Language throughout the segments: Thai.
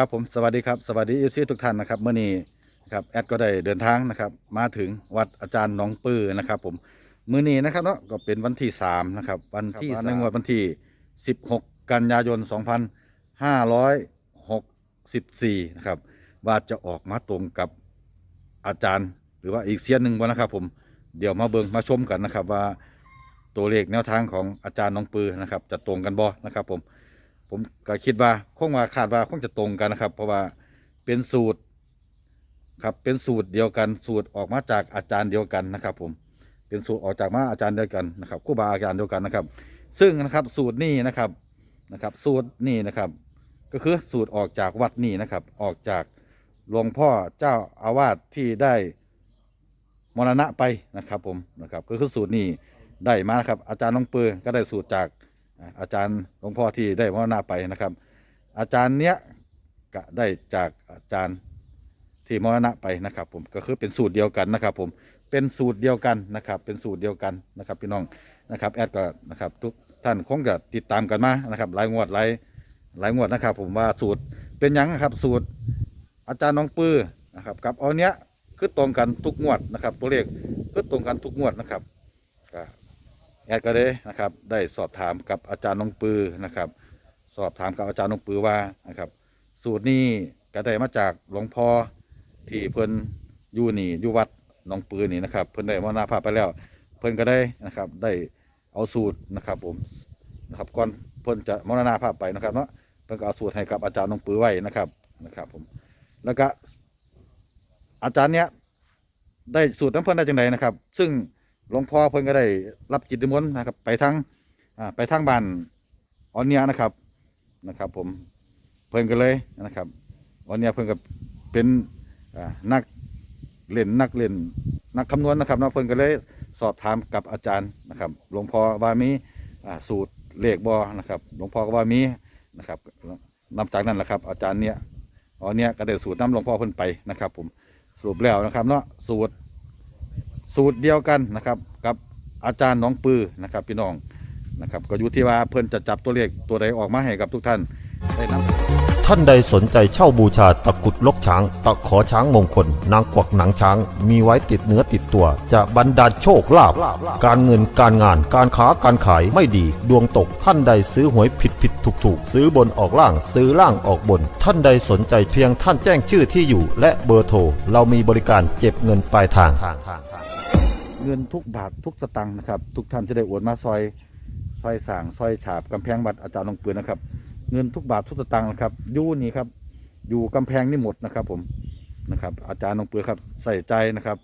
ครับผมสวัสดีครับสวัสดีเอฟซีทุกท่านนะครับเมื่อนี้นะครับแอดก็ได้เดินทางนะครับ มาถึงวัดอาจารย์หน้องปือนะครับผมมื้อนี้นะครับเนาะก็เป็นวันที่3นะครับวันที่ในงวดวันที่16กันยายน2564นะครับว่าจะออกมาตรงกับอาจารย์ หรือว่าอีกเสียนหนึ่งวันนะครับผมเดี๋ยวมาเบิ่งมาชมกันนะครับว่าตัวเลขแนวทางของอาจารย์หน้องปือนะครับ จะตรงกันบ่นะครับผม ผมก็คิดว่าคงว่าคาดว่าคงจะตรงกันนะครับ เพราะว่าเป็นสูตรครับเป็นสูตรเดียวกันสูตรออกมาจากอาจารย์เดียวกันนะครับ ผมเป็นสูตรออกจากมาอาจารย์เดียวกันนะครับครูบาอาจารย์เดียวกันนะครับ ซึ่งนะครับสูตรนี้นะครับนะครับ สูตรนี้นะครับ ก็คือสูตรออกจากวัดนี้นะครับ ออกจากหลวงพ่อเจ้าอาวาสที่ได้มรณะไปนะครับ ผมนะครับ ก็คือสูตรนี้ได้มานะครับ อาจารย์น้องเปือก็ได้สูตรจาก อาจารย์หลวงพ่อที่ได้มรณะไปนะครับ อาจารย์เนี้ยก็ได้จากอาจารย์ที่มรณะไปนะครับ ผมก็คือเป็นสูตรเดียวกันนะครับ ผมเป็นสูตรเดียวกันนะครับ เป็นสูตรเดียวกันนะครับ พี่น้องนะครับแอดก็นะครับทุกท่านคงจะติดตามกันมานะครับหลายงวดหลายหลายงวดนะครับ ผมว่าสูตรเป็นยังนะครับ สูตรอาจารย์น้องปื้อนะครับกับเอาเนี้ยคือตรงกันทุกงวดนะครับ ตัวเลขคือตรงกันทุกงวดนะครับ แอดก็ได้นะครับได้สอบถามกับอาจารย์นงปือนะครับ สอบถามกับอาจารย์นงปือว่านะครับ สูตรนี้ก็ได้มาจากหลวงพ่อที่เพิ่นอยู่นี่อยู่วัดหนองปือนี่นะครับ เพิ่นได้มรณภาพไปแล้ว เพิ่นก็ได้นะครับได้เอาสูตรนะครับผมนะครับก่อนเพิ่นจะมรณภาพไปนะครับเนาะเพิ่นก็เอาสูตรให้กับอาจารย์นงปือไว้นะครับนะครับ ผมแล้วก็อาจารย์เนี้ยได้สูตรน้ำเพิ่นได้จังไดนะครับ ซึ่ง หลวงพ่อเพิ่นก็ได้รับจิตนิมนต์นะครับ ไปทางไปทางบ้านออนเนียนะครับนะครับ ผมเพิ่นก็เลยนะครับออนเนียเพิ่นก็เป็นนักเล่นนักเล่นนักคำนวณนะครับเนาะเพิ่นก็เลยสอบถามกับอาจารย์นะครับหลวงพ่อว่ามีสูตรเลขบอนะครับหลวงพ่อก็ว่ามีนะครับนับจากนั้นแหละครับ อาจารย์เนี่ยออนเนียก็ได้สูตรน้ำหลวงพ่อเพิ่นไปนะครับ ผมสรุปแล้วนะครับเนาะสูตร สูตรเดียวกันนะครับกับอาจารย์น้องปือนะครับพี่น้องนะครับก็อยู่ที่ว่าเพื่อนจะจับตัวเลขตัวใดออกมาให้กับทุกท่านได้นำท่านใดสนใจเช่าบูชาตะกุดลกช้าง ตะขอช้างมงคล นางกวักหนังช้าง มีไว้ติดเนื้อติดตัว จะบรรดาลโชคลาภการเงินการงานการค้าการขายไม่ดี ดวงตกท่านใดซื้อหวยผิดผิดถูกถูกซื้อบนออกล่างซื้อล่างออกบน ท่านใดสนใจเพียงท่านแจ้งชื่อที่อยู่ และเบอร์โทรเรามีบริการเก็บเงินปลายทาง เงินทุกบาททุกสตังค์นะครับ ทุกท่านจะได้โอนมาซอยซอยสร้างซอยฉาบกำแพงวัดอาจารย์น้องปือนะครับ เงินทุกบาททุกสตังค์นะครับอยู่นี่ครับ อยู่กำแพงนี่หมดนะครับ ผมนะครับ อาจารย์น้องปือครับใส่ใจนะครับ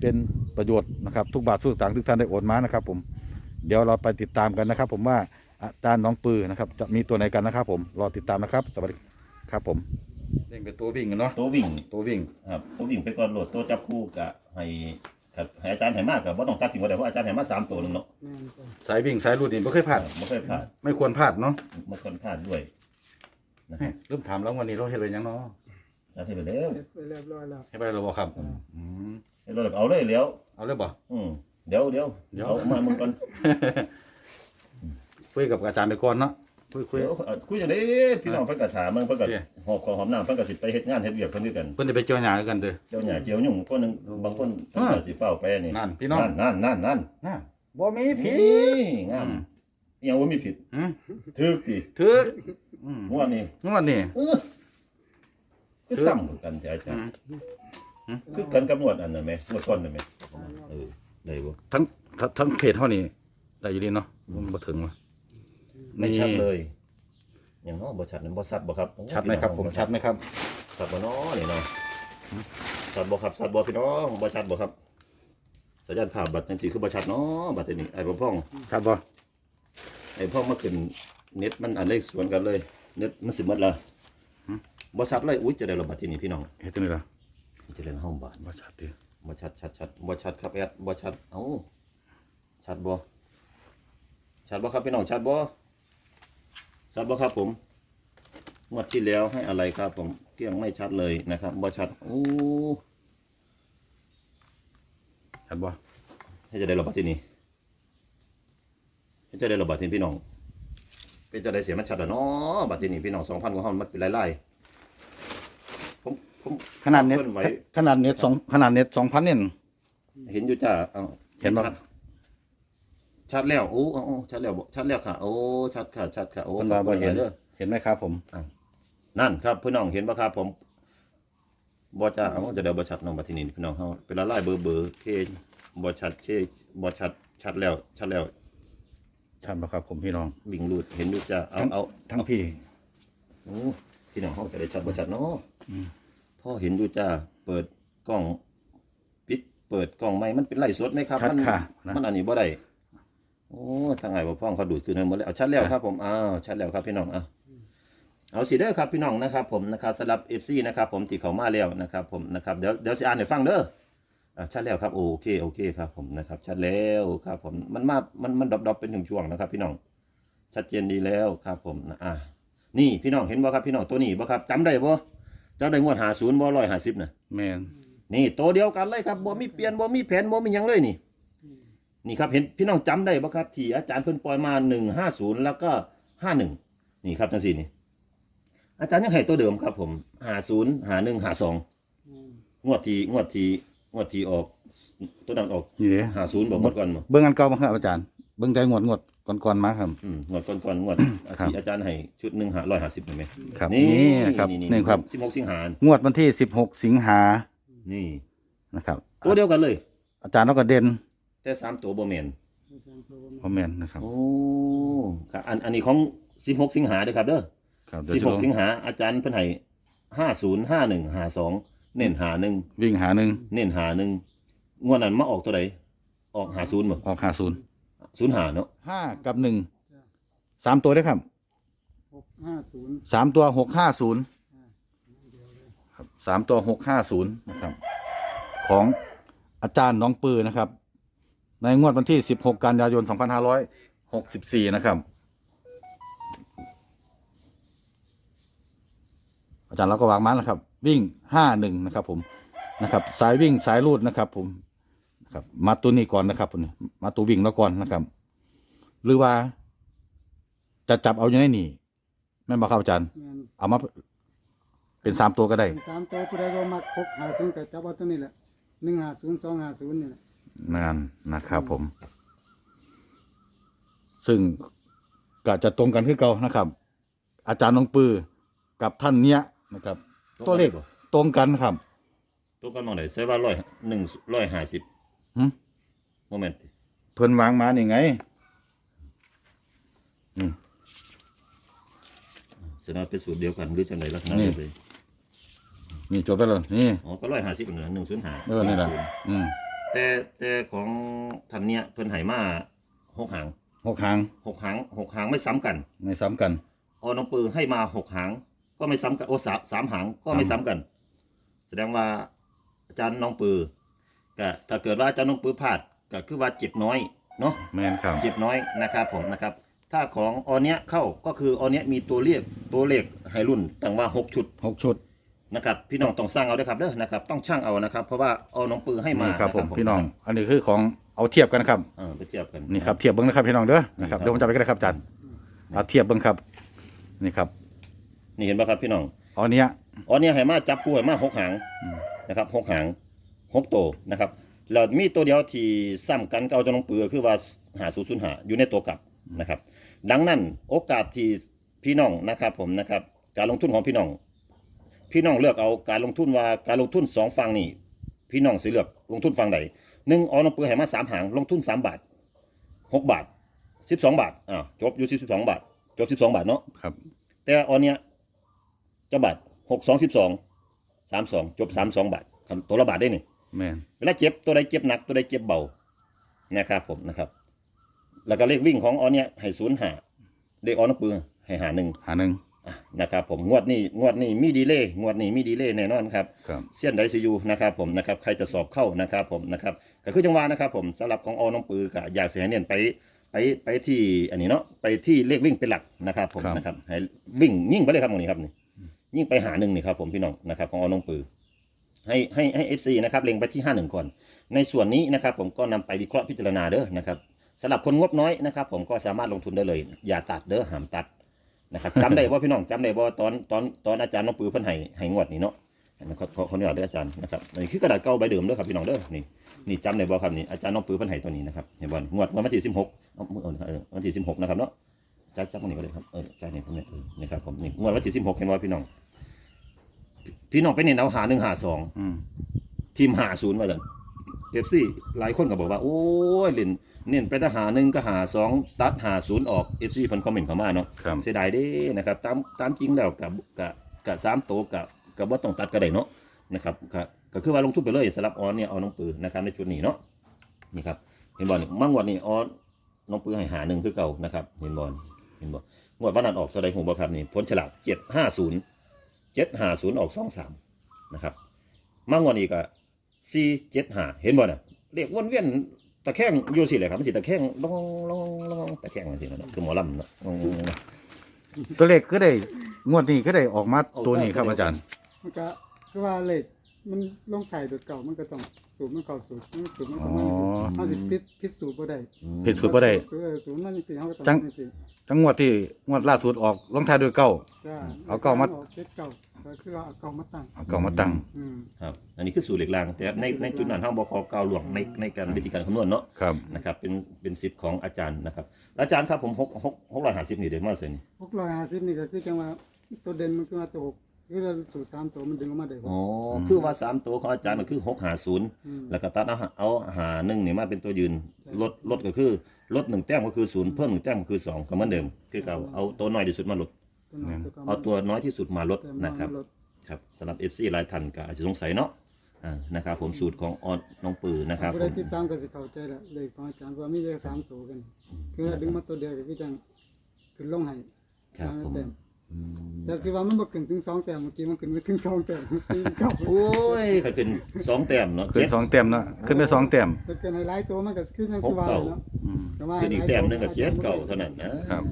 เป็นประโยชน์นะครับ ทุกบาททุกสตางค์ทุกท่านได้โอนมานะครับ ผมเดี๋ยวเราไปติดตามกันนะครับ ผมว่าอาจารย์น้องปือนะครับ จะมีตัวไหนกันนะครับ ผมรอติดตามนะครับสวัสดีครับผมเล่นเป็นตัววิ่งกันเนาะตัววิ่งตัววิ่งครับตัววิ่งไปก่อนโหลดตัวจับคู่กะให้ ครับให้อาจารย์ให้มากกับว่าต้องตัดทิ้งไว้เดี๋ยวเพราะอาจารย์ให้มาสามตัวหนึงเนาะสายวิ่งสายรูดนี่ไม่เคยพลาด ไม่เคยพลาดไม่ควรพลาดเนาะไม่ควรพลาดด้วยนะคเฮ้รัยบเริ่มถามแล้ววันนี้เราเห็นอะไรยังเนาะอาจารย์ให้ไปแล้วเสร็จไปเรียบร้อยแล้ว ให้ไปเราบอกครับอืมให้เราเอาเลยแล้ว เอาเลยบ่ อืมเดี๋ยวเดี๋ยวเดี๋ยว เอามามึงก่อน คุยกับอาจารย์ไปก่อนเนาะ คุยคุย เดี๋ยวเอาคุยอย่างนี้พี่น้องเพิ่นก็ถามมันเพิ่นก็โอเคหอบของหอมน้ำเพิ่นก็สิไปเฮ็ดงานเฮ็ดเวียกเพิ่นด้วยกัน เพิ่นจะไปเจอหยากันเด้อ เจ้าหญ้าเจียวยุ่งคนหนึงบางคนเพิ่นก็สิเฝ้าไปนี่นั่นพี่น้อง นั่นนั่นนั่นน่ะ บ่มีผิดนี่งามอืมอหยังว่ามีผิดหืมถูกติถึกอืมงวดนี้งวดนี่เออคือซ้ำกันแต่อาจารย์คือกันกับงวดอันนั้นไหมงวดก่อนนั่นไหมเออได้บ่ทั้งทั้งทั้งเพจเท่านี้ได้อยู่ดีเนาะมันบ่ถึงวะ ไม่ชัดเลย อย่างน้อบ่ชัดนั่นบ่ชัดบ่ครับชัดไหมครับผมชัดไหมครับชัดบ่น้อนี่เนาะชัดบ่ครับชัดบ่พี่น้องบ่ชัดบ่ครับสัญญาณภาพบัดจังซี่คือบ่ชัดเนาะบัดนี้ไอ้บ่พ้องครับบ่ไอ้พ้องมาขึ้นเน็ตมันอันเลขสวนกันเลย เน็ตมันสิหมดละบ่ชัดเลยอุ้ยจะได้ระบาดที่นี่พี่น้องเฮ็ดจังได๋ล่ะจะเล่นห้องบาดบ่ชัดดิบ่ชัดชัดชัดบ่ชัดครับแอดบ่ชัดเอ้าชัดบ่ชัดบ่ครับพี่น้องชัดบ่ ชัดบ่ครับผมงวดที่แล้วให้อะไรครับผมเกลี้ยงไม่ชัดเลยนะครับบ่ชัดโอ้ชัดบ่ให้จะได้ระบาดที่นี่ให้จะได้ระบาดที่พี่น้องเป็นจะได้เสียมันชัดอะเนาะบัดที่นี่พี่น้อง2,000กว่าห้องมันเป็นหลายผมขนาดเน็ตคลื่อไหวขนาดเน็ตสองขนาดเน็ตสองพันเนี่ยเห็นอยู่จ้าเอาเห็นบ่ ชัดชัดแล้วโอ้โอ้โอ้ชัดแล้วบ่ชัดแล้วค่ะ โอ้ชัดค่ะชัดค่ะโอ้คนว่าบ่เห็นเด้อเห็นไหมครับผมนั่นครับพี่น้องเห็นป่ะครับผมบ่จ้าเอาจะเดี๋ยวบ่ชัดน้องบัดทีนี้พี่น้องเฮาเป็นละลายเบอร์เบอร์เคบ่ชัดเคบ่ชัดชัดแล้ว ชัดแล้วชัดปะครับผมพี่น้อง วิ่งรูดเห็นอยู่จ้าเอาทั้งเอาทั้งพี่ โอ้พี่น้องเฮาจะได้ชัดบ่ชัดเนาะพ่อเห็นอยู่จ้าเปิดกล้องปิดเปิดกล้องใหม่มันเป็นไลฟ์สดไหมครับ ชัดมันค่ะนะ มันอันนี้บ่ได้ โอ้ทางไงบ่พ้องเขาดูดคืนให้หมดแล้วเอาชัดแล้วครับผมอ้าวชัดแล้วครับพี่น้องอะเอาสิเด้อครับพี่น้องนะครับผมนะครับสำหรับ FC นะครับผมที่เขามาแล้วนะครับผมนะครับเดี๋ยวเดี๋ยวสิอ่านให้ฟังเด้ออะชัดแล้วครับโอเคโอเคครับผมนะครับชัดแล้วครับผมมันมามันมันดรอปๆเป็นถึงช่วงนะครับ พี่น้อง ชัดเจนดีแล้วครับผมนะอะนี่พี่น้องเห็นบ่ครับพี่น้องตัวนี้บ่ครับจำได้บ่จำได้งวด50บ่150น่ะแมนนี่ตัวเดียวกันเลยครับบ่มีเปลี่ยนบ่มีแผนบ่มีหยังเลยนี่ นี่ครับเห็นพี่น้องจำได้บ่ครับ ที่อาจารย์เพิ่นปล่อยมา150แล้วก็51นี่ครับจังซี่นี่อาจารย์ยังให้ตัวเดิมครับ ผม50 51 52งวดที่งวดที่งวดที่ออก ตัวนั้นออกนี่เด้50บ่งวดก่อนบ่เบิ้งอันเก่ามาครับอาจารย์เบิ้งใจงวดงวดก่อนๆมาครับอืมงวดก่อนๆงวดครับที่อาจารย์ให้ชุดหนึง150เห็นไหมครับนี่นี่ครับนี่ครับ16สิงหางวดวันที่สิบหกสิงหานี่นะครับ ตัวเดียวกันเลย อาจารย์เราก็เด่น แต่สามตัวบ่แม่นพอแมนนะครับ โอ้ครับอันอันนี้ของ16สิงหาเด้อครับเด้อครับเดี๋ยวจะลง16สิงหาอาจารย์เพิ่นให้50 51 52เน้นหาหนึ่งวิ่งหาหนึ่งเน้นหาหนึ่งงวดนั้นมาออกตัวใดออก50บ่ออกหาศูนย์05เนาะห้ากับหนึ่งสามตัวได้ครับหกห้าศูนย์สามตัวหกห้าศูนย์ครับสามตัวหกห้าศูนย์นะครับ ของอาจารย์น้องปือนะครับ ในงวดวันที่สิบหกกันยายนสองพันห้าร้อยหกสิบสี่นะครับ อาจารย์เราก็วางมาแล้วครับ วิ่งห้าหนึ่งนะครับ ผมนะครับ สายวิ่งสายรูดนะครับ ผมนะครับ มาตัวนี้ก่อนนะครับผมมาตัววิ่งแล้วก่อนนะครับ หรือว่า จะจับเอาอย่างไรนี่แม่นบอกครับอาจารย์แม่นเอามาเป็นสามตัวก็ได้ เป็นสามตัวผู้ใดบ่มักหกห้าศูนย์ก็จับเอาตัวนี้แหละหนึ่งห้าศูนย์สองห้าศูนย์นี่แหละ นั่นนะครับผม ซึ่งก็จะตรงกันคือเก่านะครับ อาจารย์น้องปือกับท่านเนี้ยนะครับ ตัวเลขตรงกันครับ ตัวกันมองไหนใช่ว่า100 150หึโมเมนต์เพิ่นวางมานี่ไงแสดงว่าเป็นสูตรเดียวกันหรือจังไดลักษณะนี่เดียวกันนี่จบไปเลยนี่ อ๋อ ก็150นั่นน่ะ105เออนี่แหละอืม แต่แต่ของท่านเนี่ยเพิ่นให้มาหกหางหกหางหกหางหกหางไม่ซ้ำกันไม่ซ้ำกัน ออน้องปือให้มาหกหาง ก็ไม่ซ้ำกันโอ้สามสามหางก็ไม่ซ้ำกัน แสดงว่าอาจารย์น้องปือก็ถ้าเกิดว่าอาจารย์น้องปือพลาดก็คือว่าเจ็บน้อยเนาะ แม่นครับ เจ็บน้อยนะครับผมนะครับ ถ้าของออเนี้ยเข้าก็คือออเนี้ยมีตัวเลขตัวเลขให้รุ่นตั้งว่าหกชุด หกชุด นะครับ พี่น้องต้องสร้างเอาด้วยครับเด้อนะครับ ต้องช่างเอานะครับ เพราะว่าออน้องปือให้มานี่ครับผมะพี่น้อง อันนี้คือของเอาเทียบกันครับ เออไปเทียบกัน นี่ครับเทียบเบิ้งนะครับพี่น้องเด้อนะครับนี่ครับ เดี๋ยวผมจะไปก็ได้ครับอาจารย์เอาเทียบเบิ้งครับ นี่ครับนี่เห็นป่ะครับพี่น้องเอาเนี้ย อ๋อเนี่ยให้มาจับคู่ให้มาหกหางนะครับหกหางหกตัวนะครับแล้วมีตัวเดียวที่ซ้ำกันก็เอาจนลงเปลือคือว่าหาศูนย์ศูนย์หาอยู่ในตัวกลับนะครับ ดังนั้นโอกาสที่พี่น้องนะครับผมนะครับ การลงทุนของพี่น้อง พี่น้องเลือกเอาการลงทุนว่าการลงทุนสองฝั่งนี่พี่น้องสิเลือกลงทุนฝั่งใดหนึ่งเอาลงเปลือให้มาสามหางลงทุนสามบาทหกบาทสิบสองบาทอ่าจบอยู่สิบสองบาท จบสิบสองบาทเนาะครับ แต่อันเนี้ยจะบาทหกสองสิบสองสามสองจบสามสองบาทครับตัวละบาทได้นี่แม่นเวลาเจ็บตัวใดเจ็บหนักตัวใดเจ็บเบานะครับผมนะครับ แล้วก็เลขวิ่งของอันเนี้ยให้ศูนย์หาเลขออนปือให้หาหนึ่งหาหนึ่งอะ นะครับผมงวดนี้งวดนี้มีดีเล่งวดนี้มีดีเล่แน่นอนครับครับเสี้ยนไดซียูนะครับผมนะครับใครจะสอบเข้านะครับผมนะครับก็คือจังหวะนะครับผมสำหรับของอน้องปือกับอยากเสียเนียนไปไปไปที่อันนี้เนาะไปที่เลขวิ่งเป็นหลักนะครับผมครับ นะครับให้วิ่งยิ่งไปเลยครับตรงนี้ครับนี่ยิ่งไปหาหนึ่งนี่ครับผมพี่น้องนะครับของอน้องปือ ให้ให้ให้เอฟซีนะครับเล็งไปที่ห้าหนึ่งก่อน ในส่วนนี้นะครับผมก็นำไปวิเคราะห์พิจารณาเด้อนะครับสำหรับคนงบน้อยนะครับผมก็สามารถลงทุนได้เลย อย่าตัดเด้อห้ามตัด นะครับจำได้ว่าพี่น้องจำได้ว่าตอนตอนตอนอาจารย์น้องปือเพิ่นให้ให้งวดนี่เนาะนะครับขอขออนุญาตด้วยอาจารย์นะครับนี่คือกระดาษเก่าใบเดิมเด้อครับพี่น้องเด้อนี่นี่จำได้บ่ครับนี่อาจารย์น้องปื้อเพันไห้ตัวนี้นะครับเห็นบ่งวดงวดวันที่สิบหกเออวันที่สิบหกนะครับเนาะจับจับตรงนี้ก็ได้ครับเออจ่ายนี่ผมเนี่ยเออนี่ครับผมนี่งวดวันที่สิบหกเห็นว่าพี่น้อง พี่น้องไปเน้นเอาหาหนึ่งหาสองอืมทีมหาศูนย์มาดันเอฟซีหลายคนก็บอกว่า โอ้ยเล่น เน้นไปแต่หาหนึ่งก็หาสองตัดหาศูนย์ออกเอฟซีเพิ่นคอมเมนต์เข้ามาเนาะครับ เสียดายเด้นะครับตามตามจริงแล้วกับกับกับสามตัวกับกับว่าต้องตัดก็ได้เนาะนะครับก็ก็คือว่าลงทุนไปเลยสำหรับออนเนี่ยเอาน้องปือนะครับในชุดนี้เนาะนี่ครับเห็นบอลนี่มั่งวันนี้ออนน้องปือให้หาหนึ่งคือเก่านะครับเห็นบอลเห็นบอลงวดวันนั้นออกแสดงหัวบอครับนี่พ้นฉลากเจ็ดห้าศูนย์เจ็ดห้าศูนย์ออกสองสามนะครับมั่งวันนี้ก็สี่เจ็ดห้าเห็นบอลน่ะเรียกวนเวียน ตะแคงอยู่สิเลยครับมันสิตะแคงลองลองลองตะแคงสิเนาะคือหมอลำเนาะลองลองลองตัวเลขก็ได้งวดนี้ก็ได้ออกมาตัวนี้ครับอาจารย์ มันก็คือว่าเลข มันลงไข่โดดเก่ามันก็ต้องสูตรมันเก่าสูตรมันสูตรมันก็มันอ๋อมันสิพิษพิษสูตรบ่ได้ผิดสูตรบ่ได้ สูตรเออสูตรมันสิเฮาก็ต้องจังจังซี่ทั้งงวดที่งวดล่าสุดออกลงท้ายด้วยเก้า จ้าเอาเก่ามาเจ็ดเก่าก็คือว่าเอาเก่ามาตั้งเอาเก้ามาตั้ง อืมครับ อันนี้คือสูตรเหล็กราง แต่ในในจุดนั้นห้องบคกาวหลวงในในการวิธีการคำนวณเนาะครับ นะครับเป็นเป็นสิทธิ์ของอาจารย์นะครับ อาจารย์ครับผมหกหกหกร้อยห้าสิบนี่เดี๋ยวมาเซ็น650นี่ก็คือจังว่าตัวเด่นมันคือว่าตัวหก คือเราสูตรสามตัวมันดึงออกมาได้หกอ๋ออคือว่าสามตัวของอาจารย์ก็คือหกหาศูนย์อืมแล้วก็ตัดเอาหาเอาหาหนึ่งนี่มาเป็นตัวยืนลดลดก็คือลดหนึ่งแต้มก็คือศูนย์เพิ่มหนึ่งแต้มก็คือสองก็เหมือนเดิม คือเอาเอาตัวน้อยที่สุดมาลด ตัวน้อยตัวเก่าเอาตัวน้อยที่สุดมาลดแต่มันนะครับลดครับสำหรับ FC หลายท่านก็อาจจะสงสัยเนาะอ่านะครับผมสูตรของออนน้องปือนะครับผู้ผใดมติดตามก็สิเข้าใจละเลขของอาจารย์ว่ามีเลขสามตัวกัน คือว่าดึงมาตัวเดียวก็คือจังขึ้นลงให้ครับผมแต้มอืม แต่คือว่ามันบ่ขึ้นถึงสองแต้มเมื่อกี้มันขึ้นไปถึงสองแต้มตีเก่าโอ้ยก็ขึ้นสองแต้มเนาะขึ้นเจ็ดสองแต้มเนาะขึ้นไปสองแต้มเป็นเกินในหลายตัวมันก็คือยังหสิกว่าเก้าเนาะอืมแต่ว่าขึ้นอีกแต้มหนึงก็เจ็ดเก้าเท่านั้นนะครับ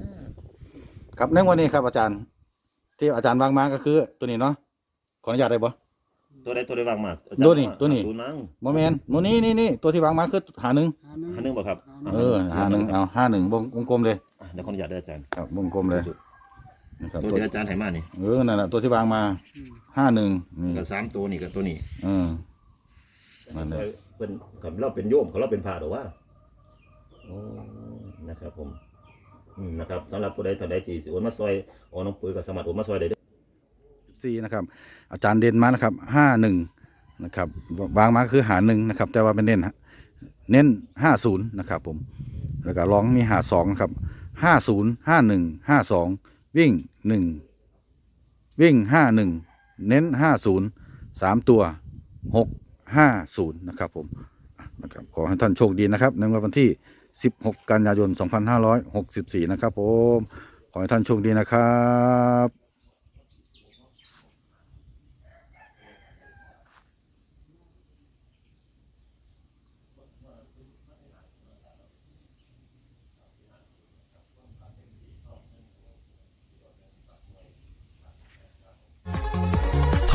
ครับในวันนี้ครับอาจารย์ ที่อาจารย์วางมาก็คือตัวนี้เนาะขออนุญาตได้บ่ ตัวใดตัวใดวางมาตัวนี้ตัวนี้ ศูนย์มั้งโมเมนโมนี่นี่นี่ตัวที่วางมาคือหาหนึ่งหาหนึ่ง อันหนึงบ่ครับเออหาหนึ่งเอาห้าหนึ่งวงวงกลมเลยอะเดี๋ยวขออนุญาตด้วยอาจารย์ครับวงกลมเลย นะครับตัวตัวที่อาจารย์ให้มานี่เออนั่นแหละตัวที่วางมาห้าหนึ่งนี่ก็สามตัวนี่กับตัวนี้เออ นั่นแหละ เป็นกับเราเป็นโยมเขาเราเป็นพระหรือว่าโอ้นะครับผมอืมนะครับสำหรับผู้ใดท่านใดที่สิโอนมาซอยโอนน้องปือก็สามารถโอนมาซอยได้เด้อ สี่นะครับอาจารย์เด่นมานะครับห้าหนึ่งนะครับวางมาคือหาหนึ่งนะครับแต่ว่าเป็นเน้นฮะเน้นห้าศูนย์นะครับผมแล้วก็ร้องมีหาสองครับห้าศูนย์ห้าหนึ่งห้าสอง วิ่งหนึ่งวิ่งห้าหนึ่งเน้นห้าศูนย์สามตัวหกห้าศูนย์นะครับผมนะครับขอให้ท่านโชคดีนะครับในวันที่สิบหกกันยายนสองพันห้าร้อยหกสิบสี่นะครับผมขอให้ท่านโชคดีนะครับ